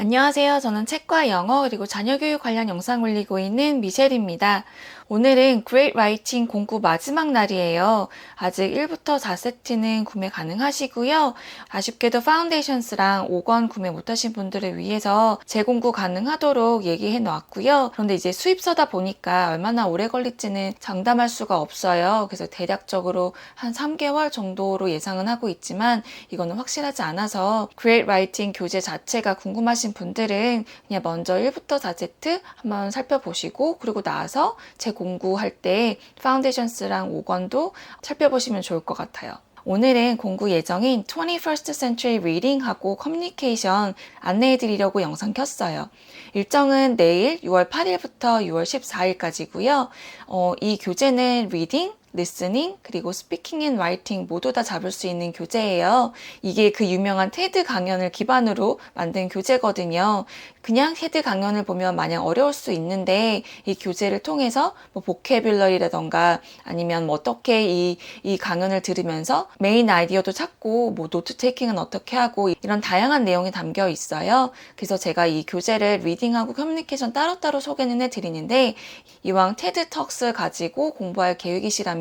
안녕하세요. 저는 책과 영어 그리고 자녀교육 관련 영상 올리고 있는 미셸입니다. 오늘은 Great Writing 공구 마지막 날이에요. 아직 1부터 4세트는 구매 가능하시고요. 아쉽게도 파운데이션스랑 5권 구매 못하신 분들을 위해서 재공구 가능하도록 얘기해 놓았고요. 그런데 이제 수입서다 보니까 얼마나 오래 걸릴지는 장담할 수가 없어요. 그래서 대략적으로 한 3개월 정도로 예상은 하고 있지만 이거는 확실하지 않아서 Great Writing 교재 자체가 궁금하신 분들은 그냥 먼저 1부터 4세트 한번 살펴보시고 그리고 나서 재 공구할 때 파운데이션스랑 5권도 살펴보시면 좋을 것 같아요. 오늘은 공구 예정인 21st Century Reading하고 Communication 안내해 드리려고 영상 켰어요. 일정은 내일 6월 8일부터 6월 14일까지고요. 어, 이 교재는 Reading, 리스닝 그리고 스피킹 앤 라이팅 모두 다 잡을 수 있는 교재예요. 이게 그 유명한 테드 강연을 기반으로 만든 교재거든요. 그냥 테드 강연을 보면 마냥 어려울 수 있는데 이 교재를 통해서 뭐 보케뷸러리라던가 아니면 뭐 어떻게 이, 이 강연을 들으면서 메인 아이디어도 찾고 뭐 노트 테이킹은 어떻게 하고 이런 다양한 내용이 담겨 있어요. 그래서 제가 이 교재를 리딩하고 커뮤니케이션 따로따로 소개는 해드리는데 이왕 테드 턱스 가지고 공부할 계획이시라면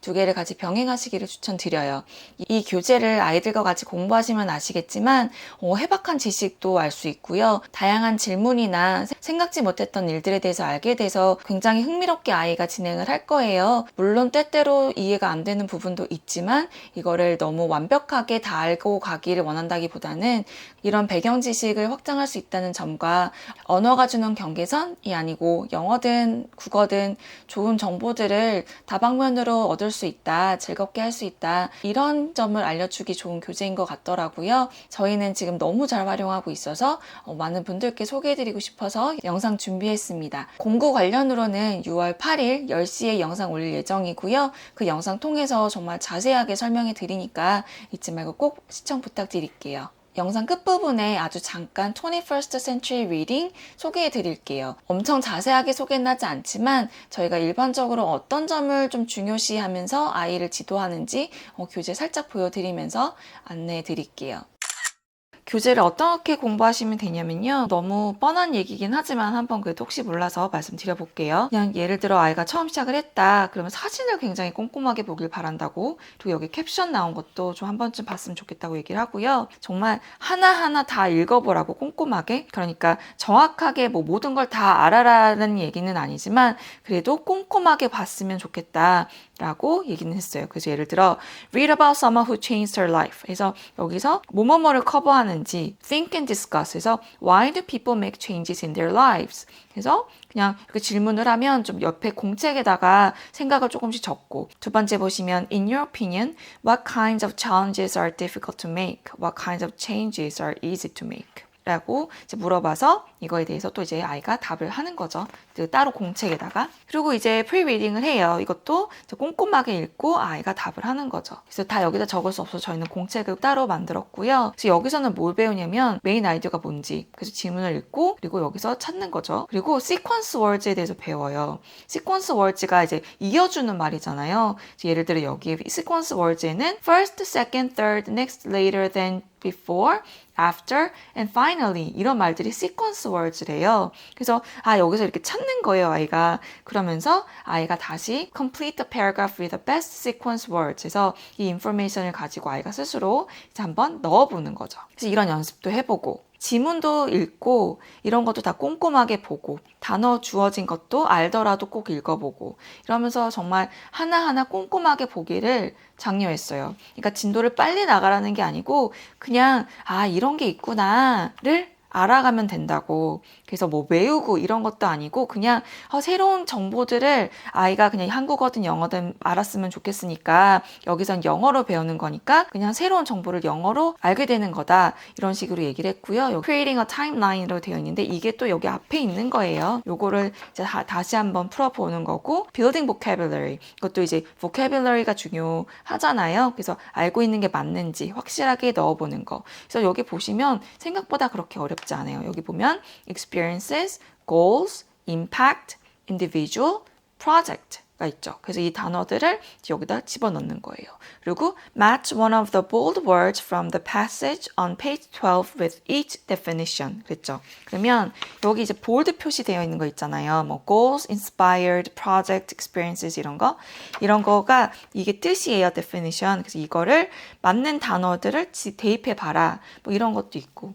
두 개를 같이 병행하시기를 추천드려요. 이 교재를 아이들과 같이 공부하시면 아시겠지만 어, 해박한 지식도 알 수 있고요. 다양한 질문이나 생각지 못했던 일들에 대해서 알게 돼서 굉장히 흥미롭게 아이가 진행을 할 거예요. 물론 때때로 이해가 안 되는 부분도 있지만 이거를 너무 완벽하게 다 알고 가기를 원한다기보다는 이런 배경 지식을 확장할 수 있다는 점과 언어가 주는 경계선이 아니고 영어든 국어든 좋은 정보들을 다방면 으로 얻을 수 있다, 즐겁게 할 수 있다 이런 점을 알려주기 좋은 교재인 것 같더라고요. 저희는 지금 너무 잘 활용하고 있어서 어, 많은 분들께 소개해드리고 싶어서 영상 준비했습니다. 공구 관련으로는 6월 8일 10시에 영상 올릴 예정이고요. 그 영상 통해서 정말 자세하게 설명해 드리니까 잊지 말고 꼭 시청 부탁드릴게요. 영상 끝부분에 아주 잠깐 21st Century Reading 소개해 드릴게요. 엄청 자세하게 소개는 하지 않지만 저희가 일반적으로 어떤 점을 좀 중요시 하면서 아이를 지도하는지 어, 교재 살짝 보여드리면서 안내해 드릴게요. 교재를 어떻게 공부하시면 되냐면요. 너무 뻔한 얘기긴 하지만 한번 그래도 혹시 몰라서 말씀드려볼게요. 그냥 예를 들어 아이가 처음 시작을 했다. 그러면 사진을 굉장히 꼼꼼하게 보길 바란다고. 그리고 여기 캡션 나온 것도 좀 한 번쯤 봤으면 좋겠다고 얘기를 하고요. 정말 하나하나 다 읽어보라고 꼼꼼하게. 그러니까 정확하게 뭐 모든 걸 다 알아라는 얘기는 아니지만 그래도 꼼꼼하게 봤으면 좋겠다. 라고 얘기는 했어요. 그래서 예를 들어 read about someone who changed her life. 그래서 여기서 뭐뭐뭐를 커버하는 지 think and discuss. 해서 why do people make changes in their lives? 그래서 그냥 이렇게 질문을 하면 좀 옆에 공책에다가 생각을 조금씩 적고 두 번째 보시면 in your opinion what kinds of challenges are difficult to make? What kinds of changes are easy to make? 라고 이제 물어봐서 이거에 대해서 또 이제 아이가 답을 하는 거죠. 그 따로 공책에다가. 그리고 이제 프리리딩을 해요. 이것도 꼼꼼하게 읽고 아이가 답을 하는 거죠. 그래서 다 여기다 적을 수 없어서 저희는 공책을 따로 만들었고요. 그래서 여기서는 뭘 배우냐면 메인 아이디어가 뭔지 그래서 질문을 읽고 그리고 여기서 찾는 거죠. 그리고 시퀀스 월즈에 대해서 배워요. 시퀀스 월즈가 이제 이어주는 말이잖아요. 예를 들어 여기 시퀀스 월즈에는 first, second, third, next, later, then, before, after, and finally 이런 말들이 sequence words래요. 그래서 아 여기서 이렇게 찾는 거예요 아이가. 그러면서 아이가 다시 complete the paragraph with the best sequence words. 그래서 이 인포메이션을 가지고 아이가 스스로 이제 한번 넣어보는 거죠. 그래서 이런 연습도 해보고 지문도 읽고 이런 것도 다 꼼꼼하게 보고 단어 주어진 것도 알더라도 꼭 읽어보고 이러면서 정말 하나하나 꼼꼼하게 보기를 장려했어요. 그러니까 진도를 빨리 나가라는 게 아니고 그냥 아 이런 게 있구나를 알아가면 된다고. 그래서 뭐 외우고 이런 것도 아니고 그냥 어, 새로운 정보들을 아이가 그냥 한국어든 영어든 알았으면 좋겠으니까 여기선 영어로 배우는 거니까 그냥 새로운 정보를 영어로 알게 되는 거다. 이런 식으로 얘기를 했고요. 여기 creating a timeline으로 되어 있는데 이게 또 여기 앞에 있는 거예요. 요거를 이제 다, 시 한번 풀어보는 거고 building vocabulary 이것도 이제 vocabulary가 중요하잖아요. 그래서 알고 있는 게 맞는지 확실하게 넣어보는 거. 그래서 여기 보시면 생각보다 그렇게 어렵지 않아요. 여기 보면 experiences, goals, impact, individual, project. 가 있죠. 그래서 이 단어들을 여기다 집어넣는 거예요. 그리고 match one of the bold words from the passage on page 12 with each definition. 그랬죠. 그러면 여기 이제 bold 표시되어 있는 거 있잖아요. 뭐 goals, inspired, project, experiences 이런 거. 이런 거가 이게 뜻이에요. definition. 그래서 이거를 맞는 단어들을 지- 대입해 봐라. 뭐 이런 것도 있고.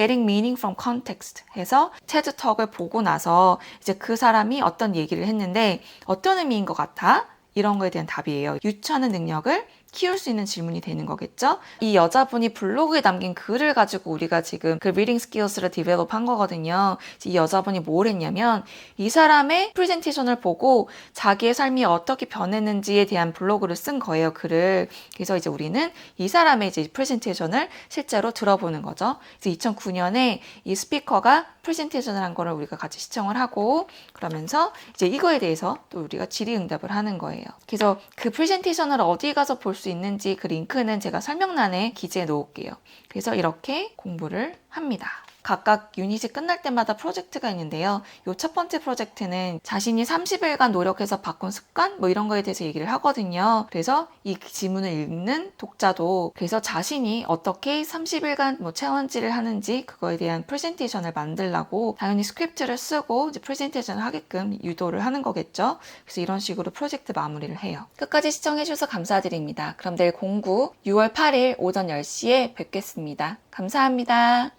Getting meaning from context 해서 테드턱을 보고 나서 이제 그 사람이 어떤 얘기를 했는데 어떤 의미인 것 같아? 이런 거에 대한 답이에요. 유추하는 능력을 키울 수 있는 질문이 되는 거겠죠? 이 여자분이 블로그에 남긴 글을 가지고 우리가 지금 그 리딩 스킬스를 디벨롭 한 거거든요. 이 여자분이 뭘 했냐면 이 사람의 프레젠테이션을 보고 자기의 삶이 어떻게 변했는지에 대한 블로그를 쓴 거예요, 글을. 그래서 이제 우리는 이 사람의 이제 프레젠테이션을 실제로 들어보는 거죠. 그래서 2009년에 이 스피커가 프레젠테이션을 한 거를 우리가 같이 시청을 하고 그러면서 이제 이거에 대해서 또 우리가 질의응답을 하는 거예요. 그래서 그 프레젠테이션을 어디 가서 볼수 있는지 그 링크는 제가 설명란에 기재해 놓을게요. 그래서 이렇게 공부를 합니다. 각각 유닛이 끝날 때마다 프로젝트가 있는데요. 요첫 번째 프로젝트는 자신이 30일간 노력해서 바꾼 습관 뭐 이런 거에 대해서 얘기를 하거든요. 그래서 이 지문을 읽는 독자도 그래서 자신이 어떻게 30일간 뭐 챌린지를 하는지 그거에 대한 프레젠테이션을 만들라고 당연히 스크립트를 쓰고 이제 프레젠테이션을 하게끔 유도를 하는 거겠죠. 그래서 이런 식으로 프로젝트 마무리를 해요. 끝까지 시청해 주셔서 감사드립니다. 그럼 내일 공구 6월 8일 오전 10시에 뵙겠습니다. 감사합니다.